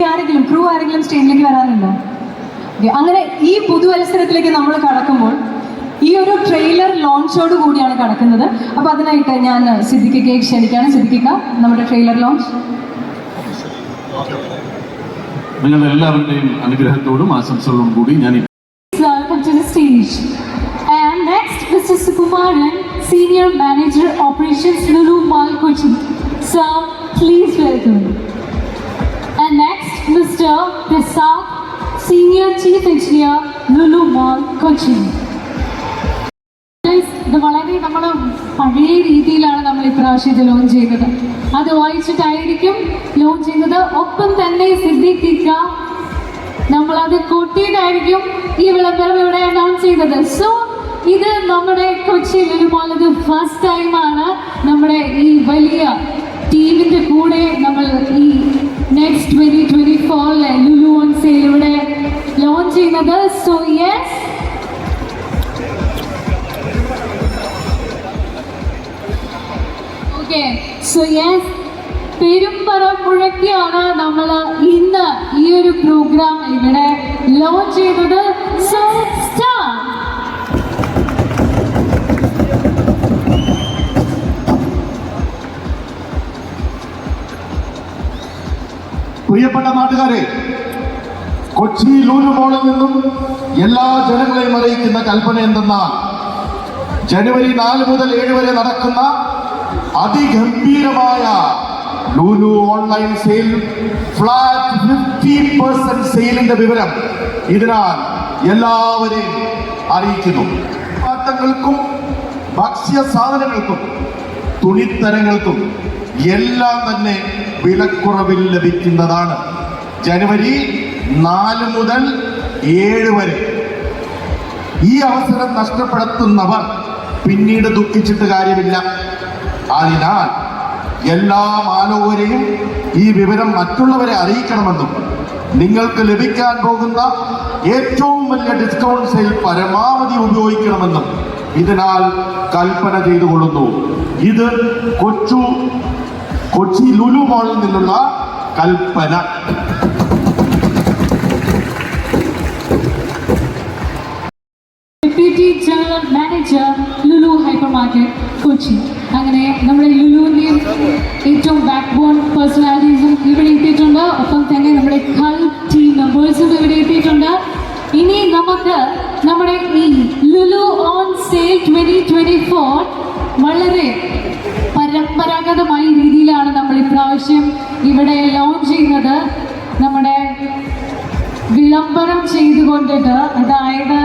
ആരെങ്കിലും ക്രൂ ആരെങ്കിലും സ്റ്റേജിലേക്ക് വരാനുണ്ടോ അങ്ങനെ ഈ പുതുവത്സരത്തിലേക്ക് നമ്മൾ കടക്കുമ്പോൾ ഈ ഒരു ട്രെയിലർ ലോഞ്ചോട് കൂടിയാണ് കടക്കുന്നത്. അപ്പൊ അതിനായിട്ട് ഞാൻ സിദ്ദിഖിക്ക് ക്ഷണിക്കാണ് സിദ്ദിഖിക്ക നമ്മുടെ ട്രെയിലർ ലോഞ്ച് നിങ്ങളുടെ എല്ലാവരുടെയും അനുഗ്രഹത്തോടും ആശംസകളോടും കൂടി ഞാൻ stage and next mister stage. Senior manager operations Lulu Senior Manager sir please Mall Mr. Prasad, Senior Chief Engineer Lulu Mall Kochi. ഇത് വളരെ നമ്മൾ പഴയ രീതിയിലാണ് നമ്മൾ ഇപ്രാവശ്യം ഇത് ലോഞ്ച് ചെയ്തത് അത് വായിച്ചിട്ടായിരിക്കും ലോഞ്ച് ചെയ്യുന്നത് ഒപ്പം തന്നെ സിദ്ധിക്കുക നമ്മളത് കൂട്ടിയിട്ടായിരിക്കും ഈ വിളംബരം ഇവിടെ അനൗൺസ് ചെയ്തത് സോ ഇത് നമ്മുടെ കൊച്ചി ലുലുമാൾ ഇത് ഫസ്റ്റ് ടൈമാണ് നമ്മുടെ ഈ വലിയ ടീമിന്റെ കൂടെ നമ്മൾ ഈ നെക്സ്റ്റ് ട്വന്റി ചെയ്യുന്നത് so yes okay so yes പെരുമ്പറ മുഴക്കിയാണ് നമ്മൾ ഇന്ന് ഈ ഒരു പ്രോഗ്രാം ഇവിടെ ലോഞ്ച് ചെയ്തത്. സോ സ്റ്റാർ പ്രിയപ്പെട്ട നാട്ടുകാരെ കൊച്ചി ലൂലു മോളിൽ നിന്നും എല്ലാ ജനങ്ങളെയും അറിയിക്കുന്ന കൽപ്പന എന്തെന്നാൽ ജനുവരി നാല് മുതൽ ഏഴ് വരെ നടക്കുന്ന അതിഗംഭീരമായ Lulu online sale flat fifty percent സെയിലിന്റെ വിവരം ഇതിനാൽ എല്ലാവരെയും അറിയിക്കുന്നു. പാട്ടങ്ങൾക്കും ഭക്ഷ്യ സാധനങ്ങൾക്കും തുണിത്തരങ്ങൾക്കും എല്ലാം തന്നെ വിലക്കുറവിൽ ലഭിക്കുന്നതാണ്. ജനുവരി നാല് മുതൽ ഏഴ് വരെ. ഈ അവസരം നഷ്ടപ്പെടുത്തുന്നവർ പിന്നീട് ദുഃഖിച്ചിട്ട് കാര്യമില്ല. അതിനാൽ എല്ലാ മാനവരെയും ഈ വിവരം മറ്റുള്ളവരെ അറിയിക്കണമെന്നും നിങ്ങൾക്ക് ലഭിക്കാൻ പോകുന്ന ഏറ്റവും വലിയ ഡിസ്കൗണ്ട് സെയിൽ പരമാവധി ഉപയോഗിക്കണമെന്നും ഇതിനാൽ കൽപ്പന ചെയ്തു കൊള്ളുന്നു ഇത് കൊച്ചു കൊച്ചി ലുലു മോളിൽ നിന്നുള്ള Kalpana. Deputy general manager Lulu hyper market Kochi അങ്ങനെ നമ്മുടെ ലുലുവിന്റെയും ഏറ്റവും ബാക്ക് ബോൺ പേഴ്സണാലിറ്റീസും ഇവിടെ എത്തിയിട്ടുണ്ട്. ഒപ്പം തന്നെ നമ്മുടെ കൾ ടീം മെമ്പേഴ്സും ഇവിടെ എത്തിയിട്ടുണ്ട്. ഇനി നമുക്ക് നമ്മുടെ ഈ Lulu on sale twenty twenty four വളരെ പരമ്പരാഗതമായ രീതിയിലാണ് നമ്മൾ ഇപ്രാവശ്യം ഇവിടെ ലോഞ്ച് ചെയ്യുന്നത്. നമ്മുടെ വിളംബരം ചെയ്തുകൊണ്ടിട്ട് അതായത്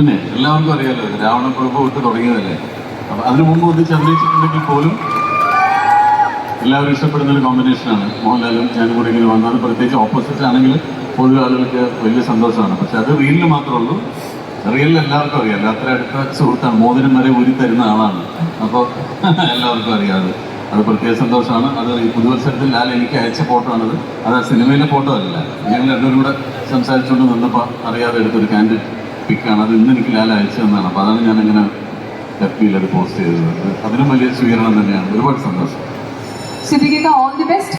പിന്നെ എല്ലാവർക്കും അറിയാലോ രാവണ രാവണപ്രഭു വിട്ട് തുടങ്ങിയതല്ലേ? അപ്പൊ അതിനു മുമ്പ് ഒന്ന് ചന്ദ്രിച്ചിട്ടുണ്ടെങ്കിൽ പോലും എല്ലാവരും ഇഷ്ടപ്പെടുന്ന ഒരു കോമ്പിനേഷനാണ് മോഹൻലാലും ഞാനും കൂടി ഇങ്ങനെ വന്നത്. പ്രത്യേകിച്ച് ഓപ്പോസിറ്റ് ആണെങ്കിൽ പൊതുവെ ആളുകൾക്ക് വലിയ സന്തോഷമാണ്. പക്ഷെ അത് റീലിന് മാത്രമേ ഉള്ളൂ. റിയലിൽ എല്ലാവർക്കും അറിയാം അത്ര അടുത്ത സുഹൃത്താണ്. മോതിരം വരെ ഊരി തരുന്ന ആളാണ്. അപ്പോൾ എല്ലാവർക്കും അറിയാം അത്. പ്രത്യേക സന്തോഷമാണ്. അത് ഈ പുതുവത്സരത്തിൽ ലാൽ എനിക്ക് അയച്ച ഫോട്ടോ ആണത്. അത് ആ സിനിമയിലെ ഫോട്ടോ അല്ല. ഞങ്ങൾ രണ്ടുപേരും കൂടെ സംസാരിച്ചുകൊണ്ട് നിന്നപ്പോൾ അറിയാതെ എടുത്തൊരു കാൻഡിഡ് പിക്കാണ് അത് ഇന്ന് എനിക്ക് ലാൽ അയച്ചു തന്നാണ്. അപ്പോൾ അതാണ് ഞാൻ അങ്ങനെ എഫ് അത് പോസ്റ്റ് ചെയ്തത്. അതിനും വലിയ സ്വീകരണം തന്നെയാണ്. ഒരുപാട് സന്തോഷം. All the best